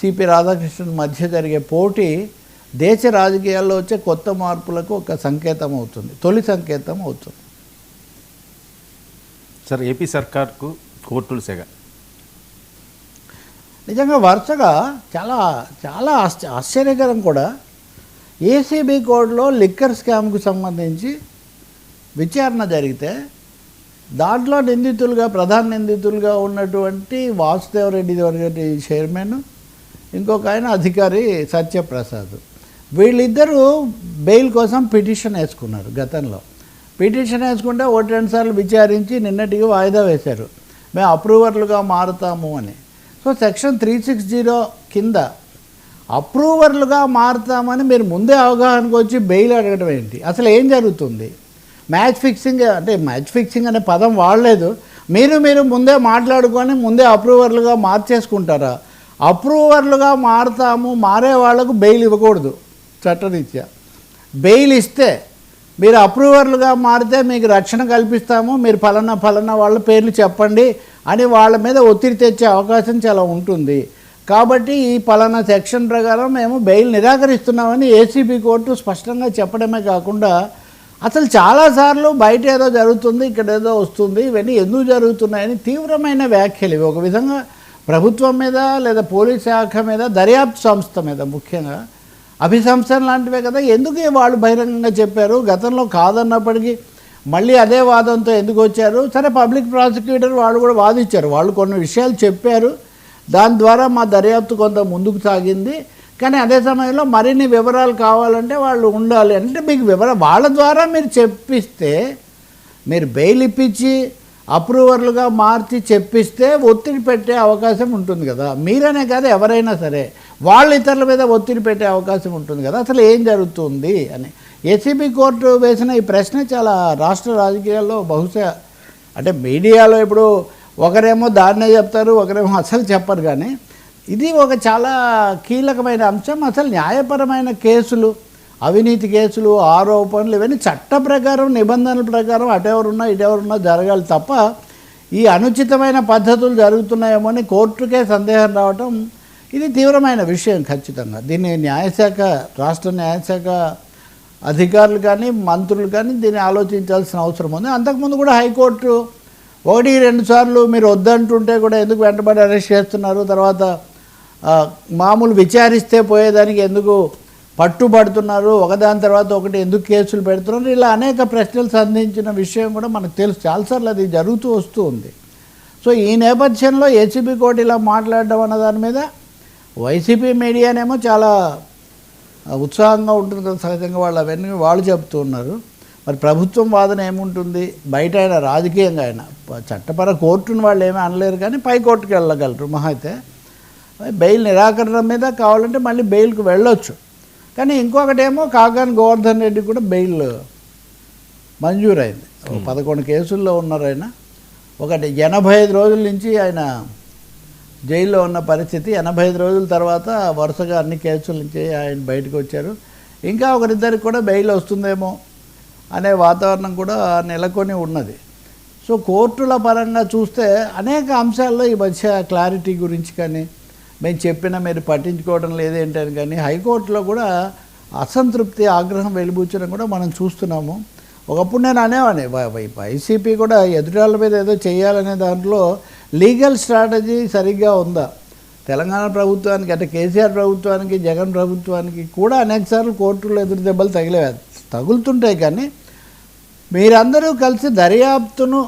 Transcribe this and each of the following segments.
CP Radhakrishnan మధ్య జరిగే పోటీ దేశ రాజకీయాల్లో వచ్చే కొత్త మార్పులకు ఒక సంకేతం అవుతుంది తొలి సంకేతం అవుతుంది. సార్ ఏపీ సర్కార్కు కోర్టులు సెగ. నిజంగా వరుసగా చాలా చాలా ఆశ్చ- ఆశ్చర్యకరం కూడా. ఏసీబీ కోడ్లో లిక్కర్ స్కామ్కు సంబంధించి విచారణ జరిగితే దాంట్లో నిందితులుగా ప్రధాన నిందితులుగా ఉన్నటువంటి వాసుదేవరెడ్డి గారి చైర్మన్ ఇంకొక ఆయన అధికారి సత్యప్రసాద్. వీళ్ళిద్దరూ బెయిల్ కోసం పిటిషన్ వేసుకున్నారు గతంలో. పిటిషన్ వేసుకుంటే ఒకటి రెండు సార్లు విచారించి నిన్నటికి వాయిదా వేశారు. మేము అప్రూవర్లుగా మారుతాము అని. So section three six zero కింద అప్రూవర్లుగా మారుతామని మీరు ముందే అవగాహనకు వచ్చి బెయిల్ అడగడం ఏంటి? అసలు ఏం జరుగుతుంది? మ్యాచ్ ఫిక్సింగ్ అంటే మ్యాచ్ ఫిక్సింగ్ అనే పదం వాడలేదు. మీరు మీరు ముందే మాట్లాడుకొని ముందే అప్రూవర్లుగా మార్చేసుకుంటారా? అప్రూవర్లుగా మారుతాము మారే వాళ్ళకు బెయిల్ ఇవ్వకూడదు చట్టరీత్యా. బెయిల్ ఇస్తే మీరు అప్రూవర్లుగా మారితే మీకు రక్షణ కల్పిస్తాము మీరు ఫలానా ఫలానా వాళ్ళ పేర్లు చెప్పండి అని వాళ్ళ మీద ఒత్తిడి తెచ్చే అవకాశం చాలా ఉంటుంది. కాబట్టి ఈ పలానా సెక్షన్ ప్రకారం మేము బెయిల్ నిరాకరిస్తున్నామని ఏసీబీ కోర్టు స్పష్టంగా చెప్పడమే కాకుండా అసలు చాలాసార్లు బయట ఏదో జరుగుతుంది ఇక్కడ ఏదో వస్తుంది ఇవన్నీ ఎందుకు జరుగుతున్నాయని తీవ్రమైన వ్యాఖ్యలు ఇవి. ఒక విధంగా ప్రభుత్వం మీద లేదా పోలీస్ శాఖ మీద దర్యాప్తు సంస్థ మీద ముఖ్యంగా అభిశంసన లాంటివే కదా. ఎందుకు వాళ్ళు బహిరంగంగా చెప్పారు? గతంలో కాదన్నప్పటికీ మళ్ళీ అదే వాదంతో ఎందుకు వచ్చారు? సరే పబ్లిక్ ప్రాసిక్యూటర్ వాళ్ళు కూడా వాదించారు. వాళ్ళు కొన్ని విషయాలు చెప్పారు. దాని ద్వారా మా దర్యాప్తు కొంత ముందుకు సాగింది. కానీ అదే సమయంలో మరిన్ని వివరాలు కావాలంటే వాళ్ళు ఉండాలి. అంటే మీకు వివర వాళ్ళ ద్వారా మీరు చెప్పిస్తే మీరు బెయిల్ ఇప్పించి అప్రూవర్లుగా మార్చి చెప్పిస్తే ఒత్తిడి పెట్టే అవకాశం ఉంటుంది కదా. మీరనే కాదు ఎవరైనా సరే వాళ్ళ ఇతరుల మీద ఒత్తిడి పెట్టే అవకాశం ఉంటుంది కదా. అసలు ఏం జరుగుతుంది అని. ఏసీబీ కోర్టు వేసిన ఈ ప్రశ్న చాలా రాష్ట్ర రాజకీయాల్లో బహుశా అంటే మీడియాలో ఇప్పుడు ఒకరేమో దాన్నే చెప్తారు ఒకరేమో అసలు చెప్పరు కానీ ఇది ఒక చాలా కీలకమైన అంశం. అసలు న్యాయపరమైన కేసులు అవినీతి కేసులు ఆరోపణలు ఇవన్నీ చట్ట ప్రకారం నిబంధనల ప్రకారం అటెవరున్నా ఇటెవరున్నా జరగాలి తప్ప ఈ అనుచితమైన పద్ధతులు జరుగుతున్నాయేమో అని కోర్టుకే సందేహం రావటం ఇది తీవ్రమైన విషయం ఖచ్చితంగా. దీన్ని న్యాయశాఖ రాష్ట్ర న్యాయశాఖ అధికారులు కానీ మంత్రులు కానీ దీన్ని ఆలోచించాల్సిన అవసరం ఉంది. అంతకుముందు కూడా హైకోర్టు ఒకటి రెండు సార్లు మీరు వద్దంటుంటే కూడా ఎందుకు వెంటబడి అరెస్ట్ చేస్తున్నారు? తర్వాత మామూలు విచారిస్తే పోయేదానికి ఎందుకు పట్టుబడుతున్నారు? ఒకదాని తర్వాత ఒకటి ఎందుకు కేసులు పెడుతున్నారు? ఇలా అనేక ప్రశ్నలు సంధించిన విషయం కూడా మనకు తెలుసు. చాలాసార్లు అది జరుగుతూ వస్తూ ఉంది. సో ఈ నేపథ్యంలో ఏసీబీ కోర్టు ఇలా మాట్లాడడం అన్న దాని మీద వైసీపీ మీడియానేమో చాలా ఉత్సాహంగా ఉంటుంది కదా సహజంగా వాళ్ళు అవన్నీ వాళ్ళు చెప్తూ ఉన్నారు. మరి ప్రభుత్వం వాదన ఏముంటుంది? బయట ఆయన రాజకీయంగా ఆయన. చట్టపర కోర్టును వాళ్ళు ఏమీ అనలేరు కానీ పై కోర్టుకి వెళ్ళగలరు. మహా అయితే బెయిల్ నిరాకరణ మీద కావాలంటే మళ్ళీ బెయిల్కి వెళ్ళొచ్చు. కానీ ఇంకొకటేమో కాకాని గోవర్ధన్ రెడ్డి కూడా బెయిల్ మంజూరైంది. పదకొండు కేసుల్లో ఉన్నారు ఆయన. ఒకటి ఎనభై ఐదు రోజుల నుంచి ఆయన జైల్లో ఉన్న పరిస్థితి. ఎనభై ఐదు రోజుల తర్వాత వరుసగా అన్ని కేసుల నుంచి ఆయన బయటకు వచ్చారు. ఇంకా ఒకరిద్దరికి కూడా బెయిల్ వస్తుందేమో అనే వాతావరణం కూడా నెలకొని ఉన్నది. సో కోర్టుల పరంగా చూస్తే అనేక అంశాల్లో ఈ మధ్య క్లారిటీ గురించి కానీ మేము చెప్పిన మీరు పట్టించుకోవడం లేదేంటని కానీ హైకోర్టులో కూడా అసంతృప్తి ఆగ్రహం వెలిబూచడం కూడా మనం చూస్తున్నాము. ఒకప్పుడు నేను అనేవాడిని వైసీపీ కూడా ఎదుటాల మీద ఏదో చేయాలనే దాంట్లో లీగల్ స్ట్రాటజీ సరిగ్గా ఉందా? తెలంగాణ ప్రభుత్వానికి అంటే కేసీఆర్ ప్రభుత్వానికి జగన్ ప్రభుత్వానికి కూడా అనేకసార్లు కోర్టులో ఎదురు దెబ్బలు తగిలే తగులుతుంటాయి కానీ మీరందరూ కలిసి దర్యాప్తును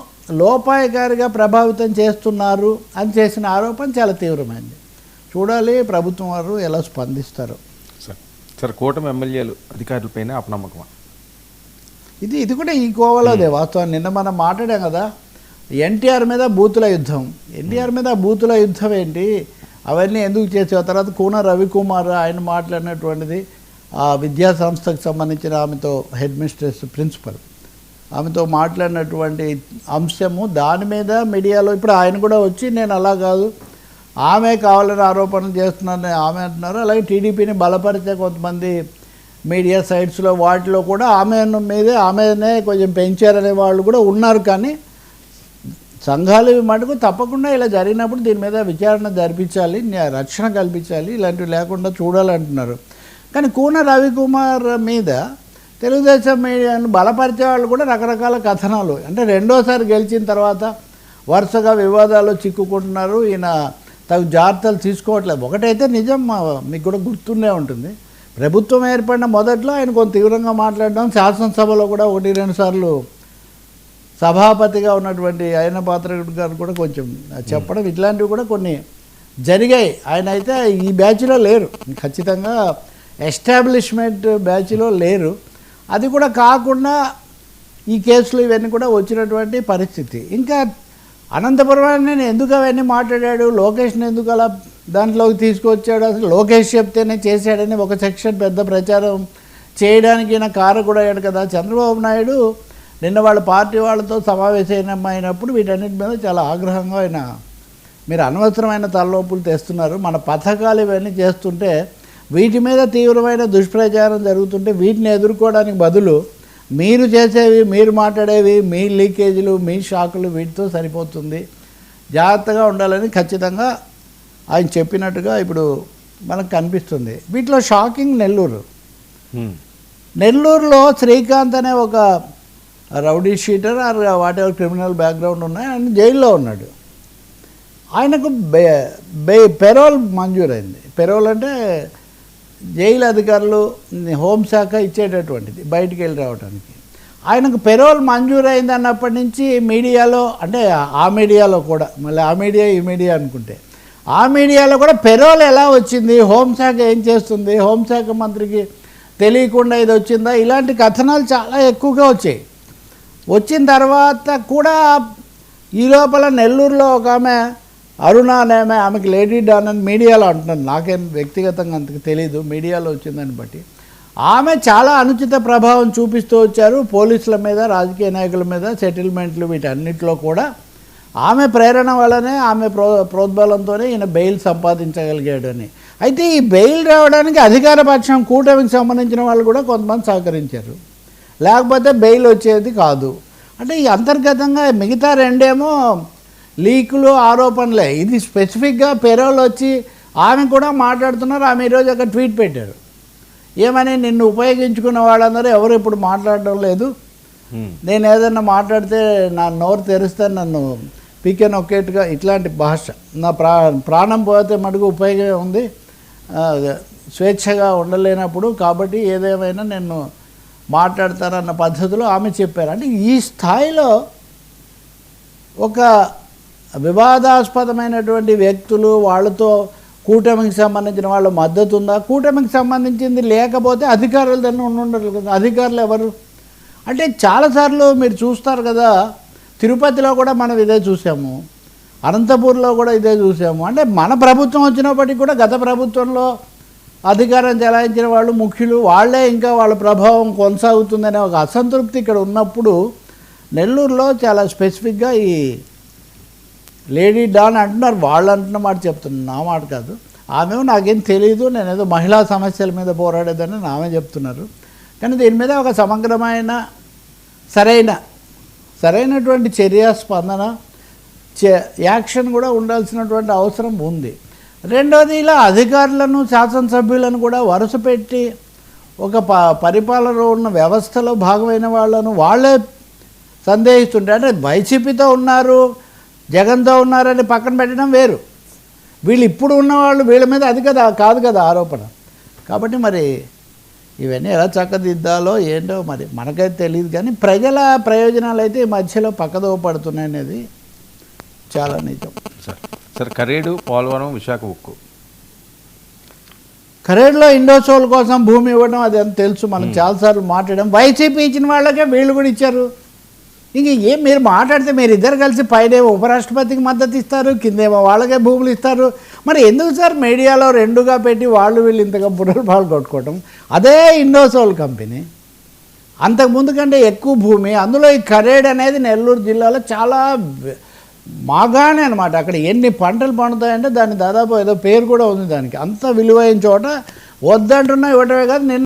లోపాయకారిగా ప్రభావితం చేస్తున్నారు అని చేసిన ఆరోపణ చాలా తీవ్రమైంది. చూడాలి ప్రభుత్వం వారు ఎలా స్పందిస్తారు. సార్ సార్ కూటమి ఎమ్మెల్యేలు అధికారులపైన అపనమ్మకమా ఇది ఇది కూడా ఈ కోవలోదే వాస్తవం నిన్న మనం మాట్లాడాం కదా ఎన్టీఆర్ మీద బూతుల యుద్ధం. ఎన్టీఆర్ మీద బూతుల యుద్ధం ఏంటి? అవన్నీ ఎందుకు చేసే తర్వాత కూన రవికుమార్ ఆయన మాట్లాడినటువంటిది ఆ విద్యా సంస్థకు సంబంధించిన ఆమెతో హెడ్ మిస్ట్రెస్ ప్రిన్సిపల్. ఆమెతో మాట్లాడినటువంటి అంశము దాని మీద మీడియాలో ఇప్పుడు ఆయన కూడా వచ్చి నేను అలా కాదు ఆమె కావాలని ఆరోపణలు చేస్తున్నారని ఆమె అంటున్నారు. అలాగే టీడీపీని బలపరిచే కొంతమంది మీడియా సైట్స్లో వాటిలో కూడా ఆమె మీదే ఆమెనే కొంచెం పెంచారనే వాళ్ళు కూడా ఉన్నారు. కానీ సంఘాలు మటుకు తప్పకుండా ఇలా జరిగినప్పుడు దీని మీద విచారణ జరిపించాలి రక్షణ కల్పించాలి ఇలాంటివి లేకుండా చూడాలంటున్నారు. కానీ కూన రవికుమార్ మీద తెలుగుదేశం మీడియాను బలపరిచే వాళ్ళు కూడా రకరకాల కథనాలు. అంటే రెండోసారి గెలిచిన తర్వాత వరుసగా వివాదాలు చిక్కుకుంటున్నారు. ఈయన తగు జాగ్రత్తలు తీసుకోవట్లేదు. ఒకటైతే నిజం మా- మీకు కూడా గుర్తుండే ఉంటుంది. ప్రభుత్వం ఏర్పడిన మొదట్లో ఆయన కొంత తీవ్రంగా మాట్లాడడం శాసనసభలో కూడా ఒకటి రెండు సార్లు సభాపతిగా ఉన్నటువంటి ఆయన పాత్ర గారు కూడా కొంచెం చెప్పడం ఇట్లాంటివి కూడా కొన్ని జరిగాయి. ఆయన అయితే ఈ బ్యాచ్లో లేరు. ఖచ్చితంగా ఎస్టాబ్లిష్మెంట్ బ్యాచ్లో లేరు. అది కూడా కాకుండా ఈ కేసులు ఇవన్నీ కూడా వచ్చినటువంటి పరిస్థితి. ఇంకా అనంతపురం నేను ఎందుకు అవన్నీ మాట్లాడాడు? లోకేష్ని ఎందుకు అలా దాంట్లోకి తీసుకొచ్చాడు? అసలు లోకేష్ చెప్తేనే చేశాడని ఒక సెక్షన్ పెద్ద ప్రచారం చేయడానికి నా కారకుడు అయ్యాడు కదా. చంద్రబాబు నాయుడు నిన్న వాళ్ళ పార్టీ వాళ్ళతో సమావేశం అయినప్పుడు వీటన్నిటి మీద చాలా ఆగ్రహంగా ఆయన మీరు అనవసరమైన తలనొప్పులు తెస్తున్నారు. మన పథకాలు ఇవన్నీ చేస్తుంటే వీటి మీద తీవ్రమైన దుష్ప్రచారం జరుగుతుంటే వీటిని ఎదుర్కోవడానికి బదులు మీరు చేసేవి మీరు మాట్లాడేవి మీ లీకేజీలు మీ షాకులు వీటితో సరిపోతుంది. జాగ్రత్తగా ఉండాలని ఖచ్చితంగా ఆయన చెప్పినట్టుగా ఇప్పుడు మనకు కనిపిస్తుంది. వీటిలో షాకింగ్ నెల్లూరు. నెల్లూరులో శ్రీకాంత్ అనే ఒక rowdy sheeter or what ever criminal background ఉన్నాయి. ఆయన జైల్లో ఉన్నాడు. ఆయనకు బే బే పెరోల్ మంజూరైంది. పెరోల్ అంటే జైలు అధికారులు హోంశాఖ ఇచ్చేటటువంటిది బయటికి వెళ్ళి రావడానికి ఆయనకు పెరోల్ మంజూరైంది అన్నప్పటి నుంచి మీడియాలో అంటే ఆ మీడియాలో కూడా మళ్ళీ ఆ మీడియా ఈ మీడియా అనుకుంటే ఆ మీడియాలో కూడా పెరోల్ ఎలా వచ్చింది హోంశాఖ ఏం చేస్తుంది హోంశాఖ మంత్రికి తెలియకుండా ఇది వచ్చిందా? ఇలాంటి కథనాలు చాలా ఎక్కువగా వచ్చాయి. వచ్చిన తర్వాత కూడా ఈ లోపల నెల్లూరులో ఒక ఆమె అరుణ అనే ఆమెకి లేడీ డాన్ అని మీడియాలో అంటున్నాను నాకేం వ్యక్తిగతంగా అంతకు తెలియదు మీడియాలో వచ్చిందని బట్టి. ఆమె చాలా అనుచిత ప్రభావం చూపిస్తూ వచ్చారు పోలీసుల మీద రాజకీయ నాయకుల మీద సెటిల్మెంట్లు వీటన్నిటిలో కూడా. ఆమె ప్రేరణ వల్లనే ఆమె ప్రో ప్రోద్బలంతోనే ఈయన బెయిల్ సంపాదించగలిగాడని. అయితే ఈ బెయిల్ రావడానికి అధికార పక్షం కూటమికి సంబంధించిన వాళ్ళు కూడా కొంతమంది సహకరించారు. లేకపోతే బెయిల్ వచ్చేది కాదు. అంటే ఈ అంతర్గతంగా మిగతా రెండేమో లీకులు ఆరోపణలే. ఇది స్పెసిఫిక్గా పెరోల్ వచ్చి ఆమె కూడా మాట్లాడుతున్నారు ఆమె ఈరోజు ఒక ట్వీట్ పెట్టారు. ఏమని నిన్ను ఉపయోగించుకున్న వాళ్ళందరూ ఎవరు ఇప్పుడు మాట్లాడడం లేదు. నేను ఏదన్నా మాట్లాడితే నా నోరు తెరిస్తే నన్ను పీకే నొక్కేట్టుగా ఇట్లాంటి భాష. నా ప్రా ప్రాణం పోతే మటుకు ఉపయోగం ఉంది. స్వేచ్ఛగా ఉండలేనప్పుడు కాబట్టి ఏదేమైనా నేను మాట్లాడతానన్న పద్ధతిలో ఆమె చెప్పారు. అంటే ఈ స్థాయిలో ఒక వివాదాస్పదమైనటువంటి వ్యక్తులు వాళ్ళతో కూటమికి సంబంధించిన వాళ్ళ మద్దతు ఉందా? కూటమికి సంబంధించింది లేకపోతే అధికారులు దాన్ని ఉండరు కదా. అధికారులు ఎవరు? అంటే చాలాసార్లు మీరు చూస్తారు కదా తిరుపతిలో కూడా మనం ఇదే చూసాము. అనంతపూర్లో కూడా ఇదే చూసాము. అంటే మన ప్రభుత్వం వచ్చినప్పటికీ కూడా గత ప్రభుత్వంలో అధికారం చెలాయించిన వాళ్ళు ముఖ్యులు వాళ్ళే ఇంకా వాళ్ళ ప్రభావం కొనసాగుతుందనే ఒక అసంతృప్తి ఇక్కడ ఉన్నప్పుడు నెల్లూరులో చాలా స్పెసిఫిక్గా ఈ లేడీ డాన్ అంటున్నారు వాళ్ళు అంటున్న మాట చెప్తున్నారు నా మాట కాదు. ఆమె నాకేం తెలియదు నేను ఏదో మహిళా సమస్యల మీద పోరాడేదని ఆమె చెప్తున్నారు. కానీ దీని మీద ఒక సమగ్రమైన సరైన సరైనటువంటి చర్య స్పందన యాక్షన్ కూడా ఉండాల్సినటువంటి అవసరం ఉంది. రెండోది ఇలా అధికారులను శాసనసభ్యులను కూడా వరుస పెట్టి ఒక ప పరిపాలనలో ఉన్న వ్యవస్థలో భాగమైన వాళ్ళను వాళ్ళే సందేహిస్తుంటే అంటే వైసీపీతో ఉన్నారు జగన్తో ఉన్నారని పక్కన పెట్టడం వేరు. వీళ్ళు ఇప్పుడు ఉన్నవాళ్ళు వీళ్ళ మీద అది కదా కాదు కదా ఆరోపణ. కాబట్టి మరి ఇవన్నీ ఎలా చక్కదిద్దాలో ఏంటో మరి మనకైతే తెలియదు కానీ ప్రజల ప్రయోజనాలు అయితే ఈ మధ్యలో పక్కదో పడుతున్నాయి అనేది చాలా నిజం. సార్ సార్ కరేడు పోలవరం విశాఖ ఉక్కు. కరేడ్లో ఇండోసోల్ కోసం భూమి ఇవ్వడం అది అని తెలుసు? మనం చాలాసార్లు మాట్లాడాం. వైసీపీ ఇచ్చిన వాళ్ళకే వీళ్ళు కూడా ఇచ్చారు. ఇంక ఏం మీరు మాట్లాడితే మీరు ఇద్దరు కలిసి పైనేమో ఉపరాష్ట్రపతికి మద్దతు ఇస్తారు కిందేమో వాళ్ళకే భూములు ఇస్తారు. మరి ఎందుకు సార్ మీడియాలో రెండుగా పెట్టి వాళ్ళు వీళ్ళు ఇంతగా బుర్రలు పాలు కొట్టుకోవటం? అదే ఇండోసోల్ కంపెనీ అంతకుముందు కంటే ఎక్కువ భూమి అందులో ఈ కరేడ్ అనేది నెల్లూరు జిల్లాలో చాలా మాగానే అనమాట అక్కడ ఎన్ని పంటలు పండుతాయంటే దాని దాదాపు ఏదో పేరు కూడా ఉంది దానికి. అంత విలువైన చోట వద్దంటున్నా ఇవ్వటమే కాదు నిన్న